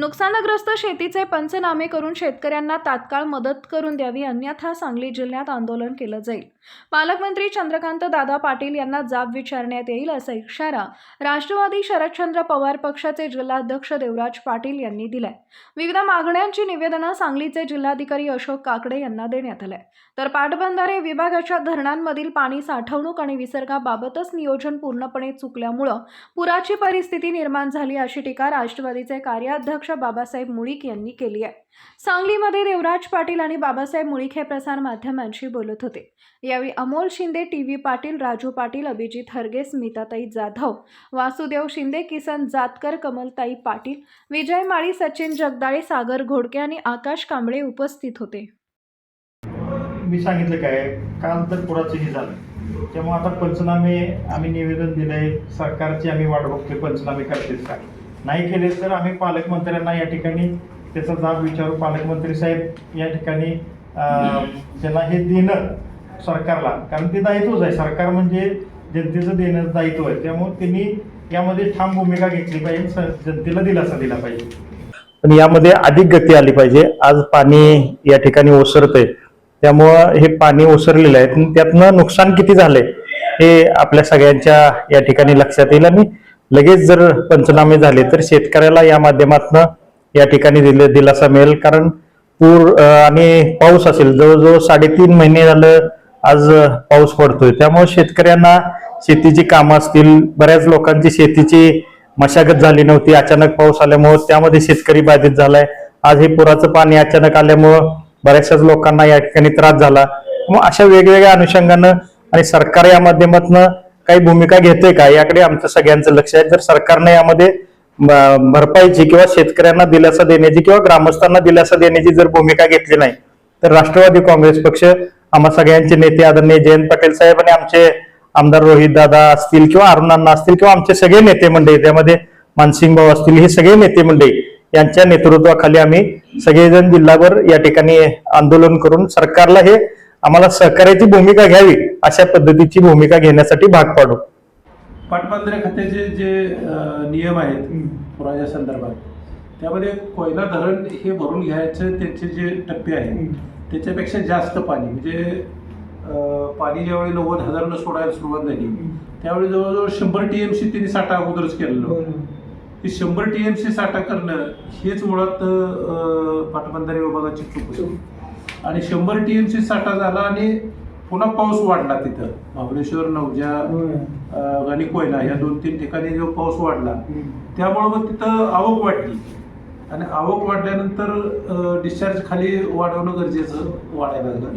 नुकसानग्रस्त शेतीचे पंचनामे करून शेतकऱ्यांना तात्काळ मदत करून द्यावी अन्यथा सांगली जिल्ह्यात आंदोलन केलं जाईल. पालकमंत्री चंद्रकांत दादा पाटील यांना जाब विचारण्यात येईल असा इशारा राष्ट्रवादी शरदचंद्र पवार पक्षाचे जिल्हाध्यक्ष देवराज पाटील यांनी दिलाय. विविध मागण्यांची निवेदनं सांगलीचे जिल्हाधिकारी अशोक काकडे यांना देण्यात आलंय. तर पाटबंधारे विभागाच्या धरणांमधील पाणी साठवणूक आणि विसर्गाबाबतच नियोजन पूर्णपणे चुकल्यामुळं पुराची परिस्थिती निर्माण झाली अशी टीका राष्ट्रवादीचे कार्याध्यक्ष बाबासाहेब मुळीक यांनी केली आहे. सांगलीमध्ये देवराज पाटील आणि बाबासाहेब मुळीक हे प्रसार माध्यमांशी बोलत होते. यावेळी अमोल शिंदे टी व्ही पाटील राजू पाटील अभिजित हरगे स्मिताताई जाधव वासुदेव शिंदे किसन जातकर कमलताई पाटील विजय माळी सचिन जगदाळे सागर घोडके आणि आकाश कांबळे उपस्थित होते. मी सांगितलं काय काल तर पुराचं हे झालं. त्यामुळे आता पंचनामे आम्ही निवेदन दिलंय सरकारची आम्ही वाट बघतोय पंचनामे करते सांगितलं नाही केले तर आम्ही पालकमंत्र्यांना या ठिकाणी त्याचा जाब विचारू. पालकमंत्री साहेब या ठिकाणी त्यांना हे देणं सरकारला. कारण ते दायित्वच आहे. सरकार म्हणजे जनतेचं देणं दायित्व आहे. त्यामुळे त्यांनी यामध्ये ठाम भूमिका घेतली पाहिजे. स- जनतेला दिलासा दिला पाहिजे. पण यामध्ये अधिक गती आली पाहिजे. आज पाणी या ठिकाणी ओसरतंय. त्यामुळं हे पाणी ओसरलेलं आहे. त्यातनं नुकसान किती झालंय हे आपल्या सगळ्यांच्या या ठिकाणी लक्षात येईल. आणि लगेच जर पंचनामे झाले तर शेतकऱ्याला या माध्यमातून या ठिकाणी दिले दिलासा मिळेल. कारण पूर आणि पाऊस असेल जवळजवळ साडेतीन महिने झालं आज पाऊस पडतोय. त्यामुळे शेतकऱ्यांना शेतीची कामं असतील. बऱ्याच लोकांची शेतीची मशागत झाली नव्हती. अचानक पाऊस आल्यामुळं त्यामध्ये शेतकरी बाधित झालाय. आज हे पुराचं पाणी अचानक आल्यामुळं बऱ्याचशाच लोकांना या ठिकाणी त्रास झाला. मग अशा वेगवेगळ्या अनुषंगानं आणि सरकार या माध्यमातून काही भूमिका घेते का? याकडे आमचं सगळ्यांचं लक्ष आहे. जर सरकारने यामध्ये भरपाईची किंवा शेतकऱ्यांना दिलासा देण्याची किंवा ग्रामस्थांना दिलासा देण्याची जर भूमिका घेतली नाही तर राष्ट्रवादी काँग्रेस पक्ष आम्हा सगळ्यांचे नेते आदरणीय जयंत पटेल साहेब आणि आमचे आमदार रोहित दादा असतील किंवा अरुणांना असतील किंवा आमचे सगळे नेते मंडळी त्यामध्ये मानसिंग भाऊ असतील हे सगळे नेते मंडळी यांच्या नेतृत्वाखाली आम्ही सगळेजण जिल्हाभर या ठिकाणी आंदोलन करून सरकारला हे आम्हाला सहकार्याची भूमिका घ्यावी अशा पद्धतीची भूमिका घेण्यासाठी भाग पाडू. पाटबंधारे खात्याचे जे नियम आहेत पुराच्या संदर्भात त्यामध्ये कोयना धरण हे भरून घ्यायचे त्यांचे जे टप्पे आहेत त्याच्यापेक्षा जास्त पाणी म्हणजे पाणी ज्यावेळी नव्वद हजारनं सोडायला सुरुवात झाली त्यावेळी जवळजवळ शंभर टी एम सी त्यांनी साठा अगोदरच केलेलं. हे शंभर टी एम सी साठा करणं हेच मुळात पाटबंधारे विभागाची चूक होती. आणि शंभर टी एम सी साठा झाला आणि पुन्हा पाऊस वाढला तिथं. महाबळेश्वर नवजा आणि कोयना या दोन तीन ठिकाणी जो पाऊस वाढला त्यामुळं मग तिथं आवक वाढली. आणि आवक वाढल्यानंतर डिस्चार्ज खाली वाढवणं गरजेचं वाढायला लागलं.